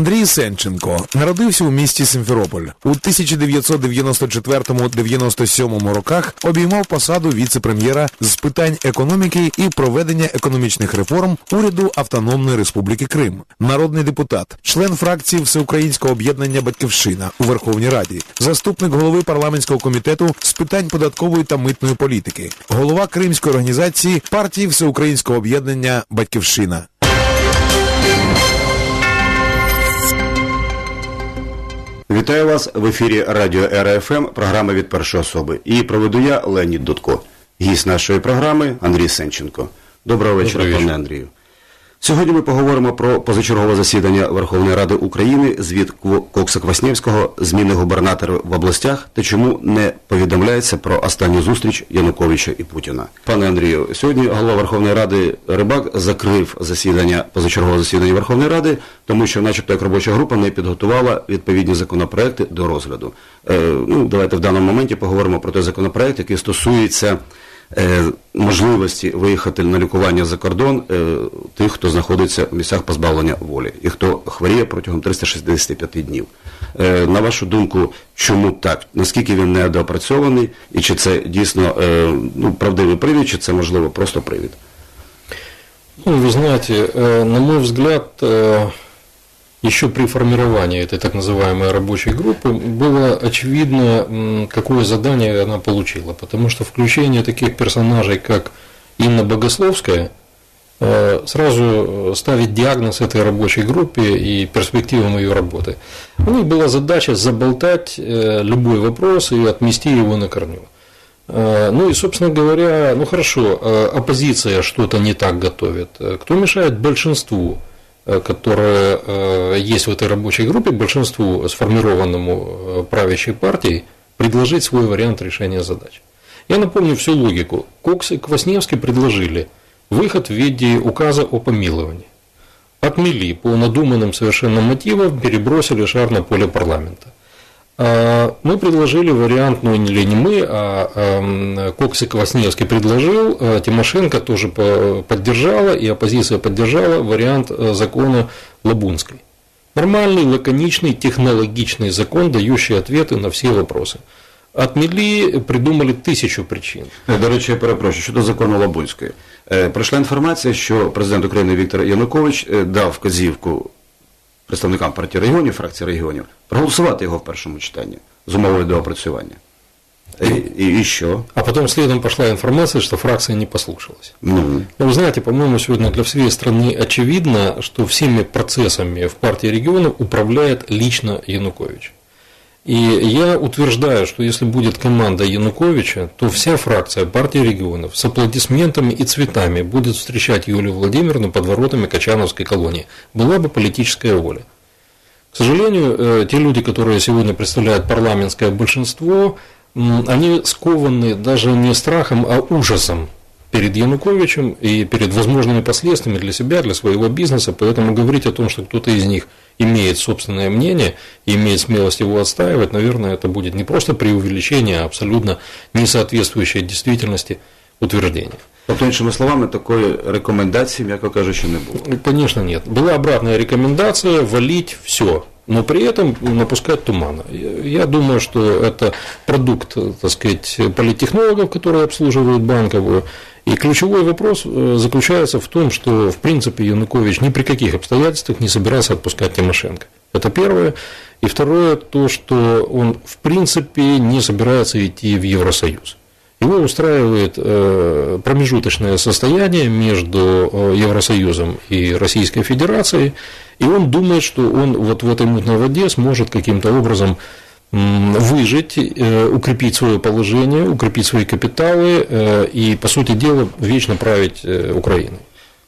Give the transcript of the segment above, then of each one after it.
Андрій Сенченко народився у місті Симферополь. У 1994-97 роках обіймав посаду віце-прем'єра з питань економіки і проведення економічних реформ уряду Автономної Республіки Крим, народний депутат, член фракції Всеукраїнського об'єднання Батьківщина у Верховній Раді, заступник голови парламентського комітету з питань податкової та митної політики, голова Кримської організації партії Всеукраїнського об'єднання Батьківщина. Вітаю вас в ефірі Радіо РФМ, програма від першої особи. І проведу я Леонід Дудко. Гість нашої програми Андрій Сенченко. Доброго вечора, Добрий пане вечір. Андрію. Сьогодні ми поговоримо про позачергове засідання Верховної Ради України, звіт Кокса Кваснєвського, зміни губернаторів в областях та чому не повідомляється про останню зустріч Януковича і Путіна. Пане Андрію, сьогодні голова Верховної Ради Рибак закрив засідання позачергове засідання Верховної Ради, тому що, начебто, як робоча група не підготувала відповідні законопроекти до розгляду. Е, ну, давайте в даному моменті поговоримо про той законопроект, який стосується можливості виїхати на лікування за кордон е, тих, хто знаходиться в місцях позбавлення волі і хто хворіє протягом 365 днів. Е, На вашу думку, чому так? Наскільки він недоопрацьований, і чи це дійсно е, ну, правдивий привід, чи це можливо просто привід? Ну, вы знаете, э, на мой взгляд, э, еще при формировании этой так называемой рабочей группы было очевидно, какое задание она получила. Потому что включение таких персонажей, как Инна Богословская, э, сразу э, ставит диагноз этой рабочей группе и перспективам ее работы. У них была задача заболтать э, любой вопрос и отмести его на корню. Ну и, собственно говоря, ну хорошо, оппозиция что-то не так готовит. Кто мешает большинству, э, которое э, есть в этой рабочей группе, большинству сформированному э, правящей партией, предложить свой вариант решения задач? Я напомню всю логику. Кокс и Квасневский предложили выход в виде указа о помиловании. Отмели по надуманным совершенно мотивам, перебросили шар на поле парламента. А, Мы предложили вариант, ну или не мы, а эм, Кокс и Квасневский предложил, а Тимошенко тоже по- поддержала, и оппозиция поддержала вариант э, закона Лабунской. Нормальный, лаконичный, технологичный закон, дающий ответы на все вопросы. Отмели, придумали тысячу причин. Е, До речі, я перепрошую, щодо закону Лабунської. Е, Прийшла інформація, що президент України Віктор Янукович е, дав вказівку представникам партії регіонів, фракції регіонів, проголосувати його в першому читанні з умовою доопрацювання. І, і, і що? А потом следом пошла информация, что фракция не послушалась. Ну, Ну, Вы знаете, по-моему, сегодня для всей страны очевидно, что всеми процессами в партии регионов управляет лично Янукович. И я утверждаю, что если будет команда Януковича, то вся фракция партии регионов с аплодисментами и цветами будет встречать Юлию Владимировну под воротами Качановской колонии. Была бы политическая воля. К сожалению, э, те люди, которые сегодня представляют парламентское большинство, они скованы даже не страхом, а ужасом перед Януковичем и перед возможными последствиями для себя, для своего бизнеса. Поэтому говорить о том, что кто-то из них имеет собственное мнение и имеет смелость его отстаивать, наверное, это будет не просто преувеличение, а абсолютно не соответствующее действительности утверждение. тобто, іншими словами, такої рекомендації, м'яко кажучи, не було. Конечно, нет. Была обратная рекомендация валить все, но при этом напускать тумана. Я- Я думаю, что это продукт, так сказать, политтехнологов, которые обслуживают банковую. и ключевой вопрос э, заключается в том, что, в принципе, Янукович ни при каких обстоятельствах не собирался отпускать Тимошенко. Это первое. И второе, то, что он, в принципе, не собирается идти в Евросоюз. Его устраивает э, промежуточное состояние между э, Евросоюзом и Российской Федерацией, и он думает, что он вот в этой мутной воде сможет каким-то образом выжить, э, укрепить свое положение, укрепить свои капиталы э, и, по сути дела, вечно править э, Украиной.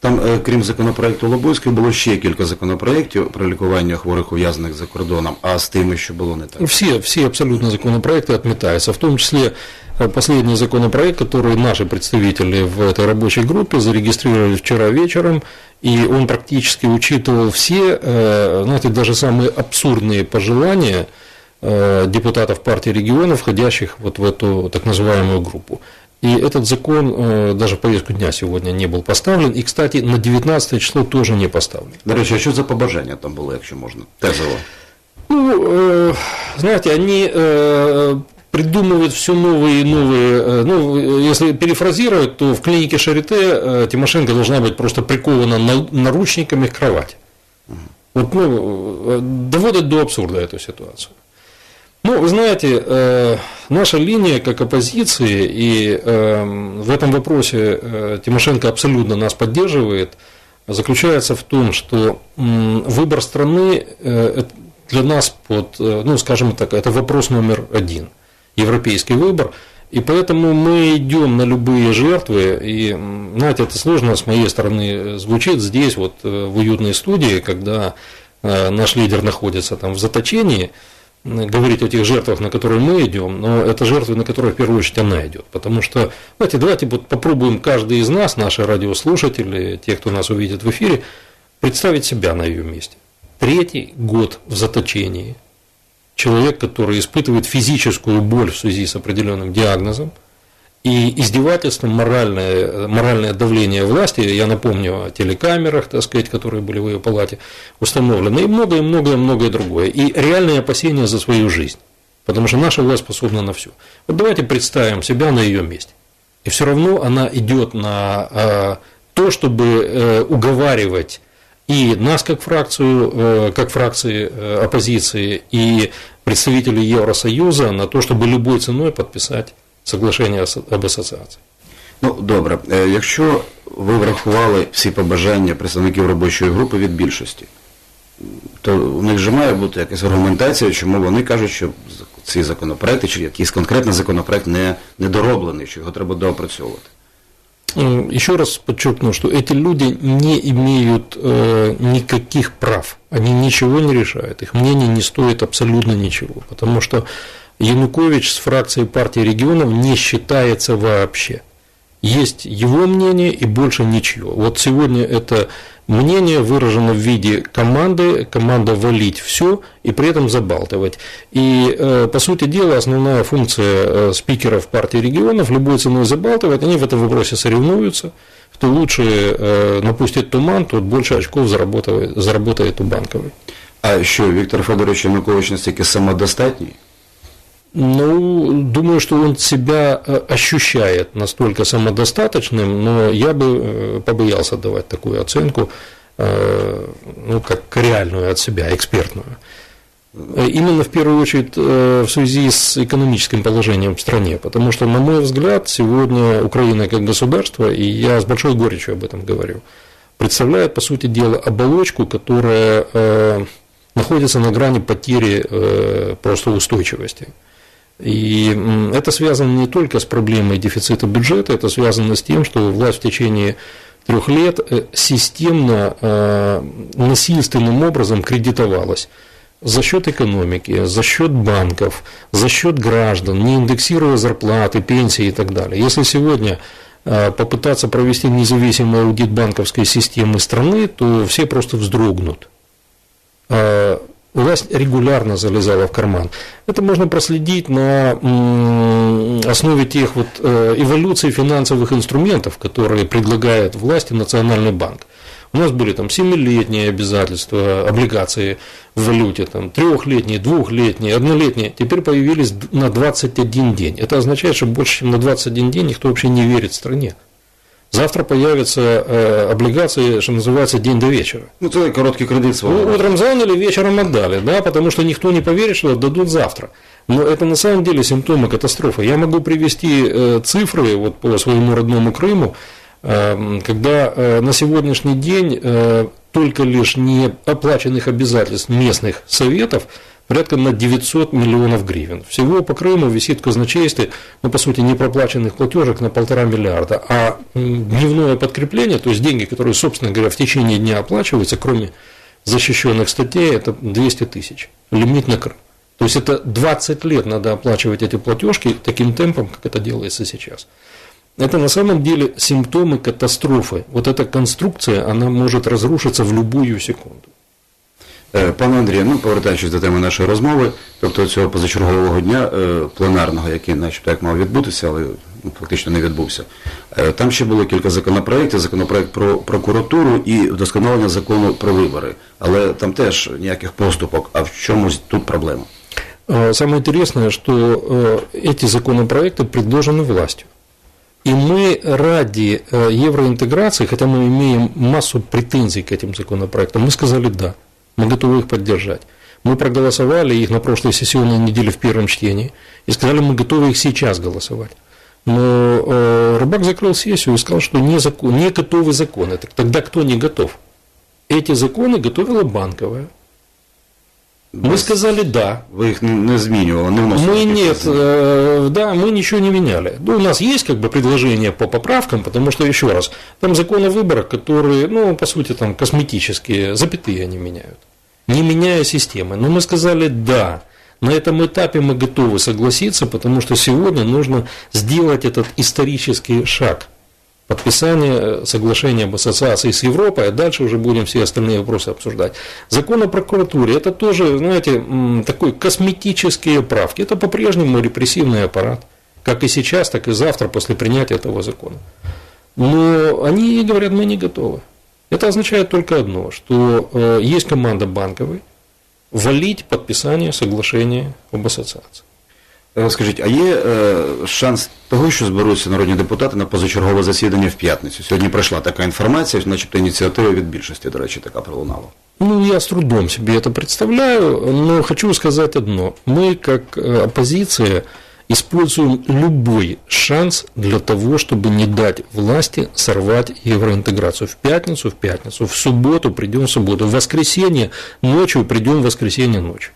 Там, е, крім законопроекту Лобойської, було ще кілька законопроєктів про лікування хворих ув'язнених за кордоном, а з тими, що було не так. Все, все абсолютно законопроекты отметаются, в том числе э, последний законопроект, который наши представители в этой рабочей группе зарегистрировали вчера вечером, и он практически учитывал все, э, знаете, даже самые абсурдные пожелания э, депутатов партии регионов, входящих вот в эту так называемую группу. И этот закон э, даже в повестку дня сегодня не был поставлен. И, кстати, на 19 число тоже не поставлен. До речі, а що за побажання там було, якщо можна? Тезово. Ну, э, знаете, они э, придумывают все новые и новые. э, Ну, если перефразировать, то в клинике Шарите э, Тимошенко должна быть просто прикована на- наручниками к кровати. Вот, ну, э, доводят до абсурда эту ситуацию. Ну, вы знаете, э, наша линия как оппозиции, и э, в этом вопросе э, Тимошенко абсолютно нас поддерживает, заключается в том, что выбор страны э, для нас под, ну, скажем так, это вопрос номер один, европейский выбор, и поэтому мы идем на любые жертвы, и, знаете, это сложно с моей стороны звучит здесь, вот в уютной студии, когда наш лидер находится там в заточении, говорить о тех жертвах, на которые мы идем, но это жертвы, на которые в первую очередь она идет. Потому что, знаете, давайте вот попробуем каждый из нас, наши радиослушатели, те, кто нас увидит в эфире, представить себя на ее месте. Третий год в заточении. Человек, который испытывает физическую боль в связи с определенным диагнозом, и издевательство, моральное, моральное давление власти, я напомню о телекамерах, так сказать, которые были в ее палате установлены, и многое-многое-многое другое. И реальные опасения за свою жизнь. Потому что наша власть способна на все. Вот давайте представим себя на ее месте. И все равно она идет на э, то, чтобы э, уговаривать и нас как фракцию, э, как фракции э, оппозиции, и представителей Евросоюза на то, чтобы любой ценой подписать соглашение ас- об ассоциации. Ну, добре. Е, Якщо ви врахували всі побажання представників робочої групи від більшості, то у них же має бути якась аргументація, чому вони кажуть, що ці законопроекти, чи якийсь конкретний законопроект не, не дороблений, що його треба доопрацьовувати. Еще раз подчеркну, что эти люди не имеют э, никаких прав, они ничего не решают, их мнение не стоит абсолютно ничего, потому что Янукович с фракцией партии регионов не считается вообще. Есть его мнение и больше ничего. Вот сегодня это мнение выражено в виде команды, команда валить все и при этом забалтывать. И, э, по сути дела, основная функция э, спикеров партии регионов любой ценой забалтывать, они в этом вопросе соревнуются. Кто лучше э, напустит туман, тот больше очков заработает, заработает у банковой. А що Віктор Федорович Янукович настільки самодостатній? ну, думаю, что он себя э, ощущает настолько самодостаточным, но я бы э, побоялся давать такую оценку, э, ну, как реальную от себя, экспертную. Именно в первую очередь в связи с экономическим положением в стране, потому что, на мой взгляд, сегодня Украина как государство, и я с большой горечью об этом говорю, представляет, по сути дела, оболочку, которая находится на грани потери просто устойчивости. И это связано не только с проблемой дефицита бюджета, это связано с тем, что власть в течение трех лет э, системно, э, насильственным образом кредитовалась за счет экономики, за счет банков, за счет граждан, не индексируя зарплаты, пенсии и так далее. Если сегодня э, попытаться провести независимый аудит банковской системы страны, то все просто вздрогнут. Власть регулярно залезала в карман. Это можно проследить на основе тех вот э, эволюций финансовых инструментов, которые предлагает власти Национальный банк. У нас были там семилетние обязательства, облигации в валюте, там трехлетние, двухлетние, однолетние. Теперь появились на 21 день. Это означает, что больше, чем на 21 день никто вообще не верит стране. Завтра появятся э, облигации, что называется, день до вечера. Ну, це короткий кредит свого. Ну, утром заняли, вечером отдали, да, потому что никто не поверит, что отдадут завтра. Но это на самом деле симптомы катастрофы. Я могу привести э, цифры вот по своему родному Крыму, э, когда э, на сегодняшний день э, только лишь не оплаченных обязательств местных советов порядка на 900 миллионов гривен. Всего по Крыму висит казначействе, ну, по сути, непроплаченных платежек на полтора миллиарда, а дневное подкрепление, то есть деньги, которые, собственно говоря, в течение дня оплачиваются, кроме защищенных статей, это 200 тысяч. Лимит на Крым. То есть это 20 лет надо оплачивать эти платежки таким темпом, как это делается сейчас. Это на самом деле симптомы катастрофы. Вот эта конструкция, она может разрушиться в любую секунду. Е, Пане Андрію, ну повертаючись до теми нашої розмови, тобто цього позачергового дня е, пленарного, який начебто як мав відбутися, але ну, фактично не відбувся. е, Там ще було кілька законопроєктів, законопроект про прокуратуру і вдосконалення закону про вибори. Але там теж ніяких поступок, а в чомусь тут проблема. А Самое интересное, что э, эти законопроекты предложены властью. И мы ради э, евроинтеграции, хотя мы имеем массу претензий к этим законопроектам, мы сказали да, Мы готовы их поддержать. Мы проголосовали их на прошлой сессионной неделе в первом чтении и сказали, мы готовы их сейчас голосовать. Но э, Рыбак закрыл сессию и сказал, что не, закон, не готовы законы. Так тогда кто не готов? Эти законы готовила банковая. Мы сказали да. Ви їх не- не змінювали, не вносили. Мы якихось нет, змін? э, да, мы ничего не меняли. Ну, у нас есть как бы предложение по поправкам, потому что, еще раз, там законы о выборах, которые, ну, по сути, там косметические, запятые они меняют, не меняя системы. Но мы сказали да. На этом этапе мы готовы согласиться, потому что сегодня нужно сделать этот исторический шаг подписание э, соглашения об ассоциации с Европой, а дальше уже будем все остальные вопросы обсуждать. Закон о прокуратуре – это тоже, знаете, такой косметические правки. Это по-прежнему репрессивный аппарат, как и сейчас, так и завтра после принятия этого закона. Но они говорят, мы не готовы. Это означает только одно, что э, есть команда банковой валить подписание соглашения об ассоциации. Е, Скажіть, а є е, шанс того, що зберуться народні депутати на позачергове засідання в п'ятницю? Сьогодні пройшла така інформація, що начебто ініціатива від більшості, до речі, така пролунала. Ну, я с трудом себе это представляю, но хочу сказать одно. Мы, как э, оппозиция, используем любой шанс для того, чтобы не дать власти сорвать евроинтеграцию. В пятницу, в пятницу, в субботу придем в субботу, в воскресенье ночью придем в воскресенье ночью.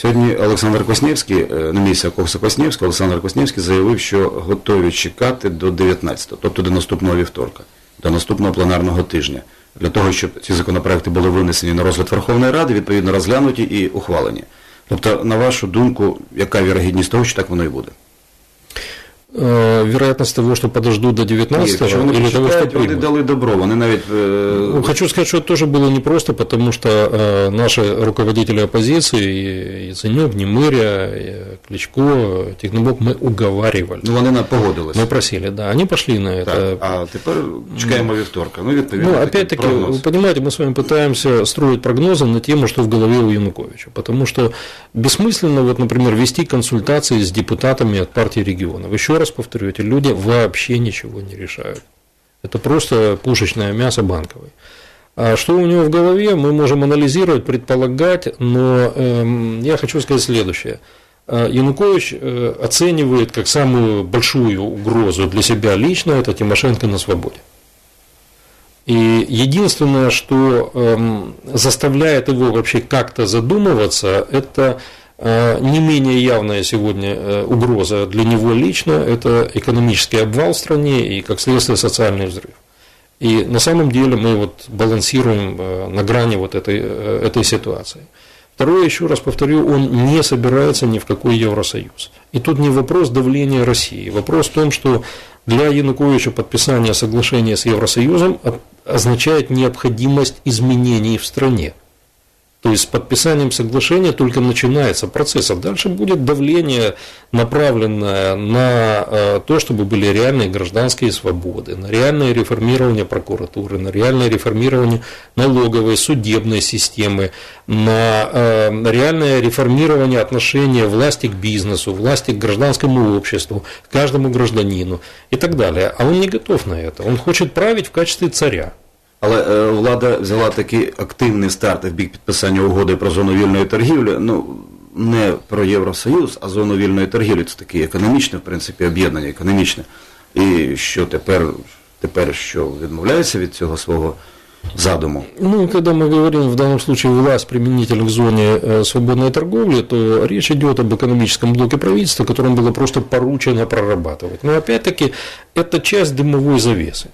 Сьогодні Олександр Коснєвський, е, на місці Кокса Коснєвського, Олександр Коснєвський заявив, що готові чекати до 19-го, тобто до наступного вівторка, до наступного пленарного тижня, для того, щоб ці законопроекти були винесені на розгляд Верховної Ради, відповідно розглянуті і ухвалені. Тобто, на вашу думку, яка вірогідність того, що так воно і буде? Э, Вероятность того, что подождут до 19 Ні, що вони или того, что почекають, вони примут. дали добро, вони навіть... е, Ну, Хочу сказать, что это тоже было непросто, потому что э, наши руководители оппозиции, и Яценюк, Немыря, и Кличко, Технобок, мы уговаривали. Ну, вони на погодилися. Мы просили, да, они пошли на это. Так, а тепер чекаємо вівторка. Ну, відповідно, Ну, такий опять-таки, прогноз. вы понимаете, мы с вами пытаемся строить прогнозы на тему, что в голове у Януковича. Потому что бессмысленно, вот, например, вести консультации с депутатами от партии регионов. Еще раз повторю, эти люди вообще ничего не решают. Это просто пушечное мясо банковое. А что у него в голове, мы можем анализировать, предполагать, но эм, я хочу сказать следующее. А, Янукович э, оценивает как самую большую угрозу для себя лично это Тимошенко на свободе. И единственное, что эм, заставляет его вообще как-то задумываться, это э, не менее явная сегодня э, угроза для него лично, это экономический обвал в стране и, как следствие, социальный взрыв. И на самом деле мы вот балансируем э, на грани вот этой, э, этой ситуации. Второе, еще раз повторю, он не собирается ни в какой Евросоюз. И тут не вопрос давления России. Вопрос в том, что для Януковича подписание соглашения с Евросоюзом означает необходимость изменений в стране. То есть с подписанием соглашения только начинается процесс, а дальше будет давление, направленное на э, то, чтобы были реальные гражданские свободы, на реальное реформирование прокуратуры, на реальное реформирование налоговой, судебной системы, на э, реальное реформирование отношения власти к бизнесу, власти к гражданскому обществу, к каждому гражданину и так далее. А он не готов на это. Он хочет править в качестве царя. Але е, влада взяла такий активний старт в бік підписання угоди про зону вільної торгівлі. Ну не про Євросоюз, а зону вільної торгівлі. Це таке економічне, в принципі, об'єднання економічне. І що тепер, тепер що відмовляється від цього свого задуму? Ну, когда мы говорим в данном случае власть применительно к зоне э, свободной торговли, то речь идет об экономическом блоке правительства, которым было просто поручено прорабатывать. Но опять-таки это часть дымовой завесы.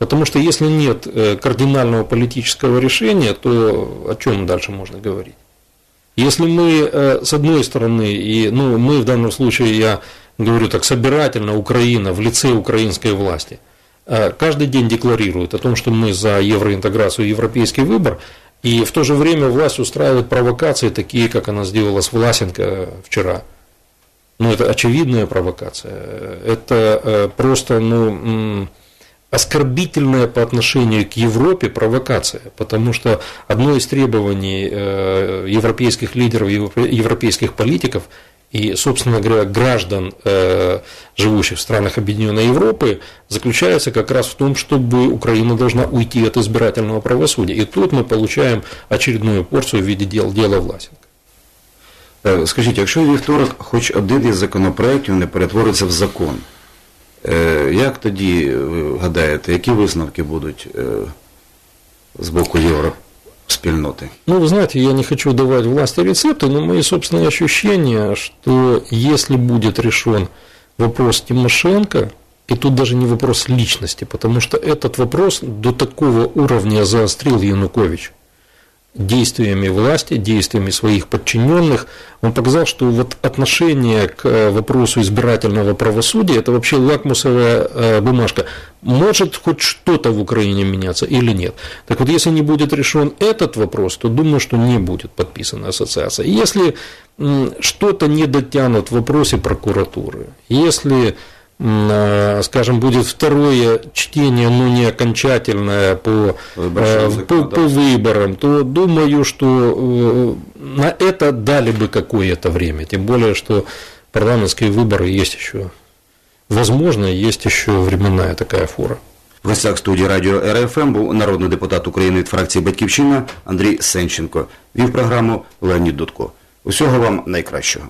Потому что если нет э, кардинального политического решения, то о чем дальше можно говорить? Если мы, э, с одной стороны, и ну, мы в данном случае, я говорю так, собирательно Украина в лице украинской власти, э, каждый день декларирует о том, что мы за евроинтеграцию европейский выбор, И в то же время власть устраивает провокации, такие, как она сделала с Власенко вчера. Ну, это очевидная провокация. Это просто, ну, оскорбительная по отношению к Европе провокация, потому что одно из требований э, европейских лидеров, европе- европейских политиков и, собственно говоря, граждан, э, живущих в странах Объединенной Европы, заключается как раз в том, чтобы Украина должна уйти от избирательного правосудия. И тут мы получаем очередную порцию в виде дел, дела Власенко. Е, Скажіть, якщо у вівторок хоч один із законопроєктів не перетвориться в закон, е, як тоді ви гадаєте, які висновки будуть е, з боку євроспільноти? Ну, вы знаете, я не хочу давать власти рецепты, но мои собственные ощущения, что если будет решен вопрос Тимошенко, и тут даже не вопрос личности, потому что этот вопрос до такого уровня заострил Янукович действиями власти, действиями своих подчиненных, он показал, что вот отношение к э, вопросу избирательного правосудия – это вообще лакмусовая э, бумажка. Может хоть что-то в Украине меняться или нет? Так вот, если не будет решен этот вопрос, то думаю, что не будет подписана ассоциация. Если что-то не дотянут в вопросе прокуратуры, если скажем, будет второе чтение, но не окончательное по, Выборчего э, по, по законодательства. выборам, то думаю, что э, на это дали бы какое-то время. Тем более, что парламентские выборы есть еще, возможно, есть еще временная такая фора. В гостях студії радіо РФМ був народний депутат України від фракції Батьківщина Андрій Сенченко. Вів програму Леонід Дудко. Усього вам найкращого.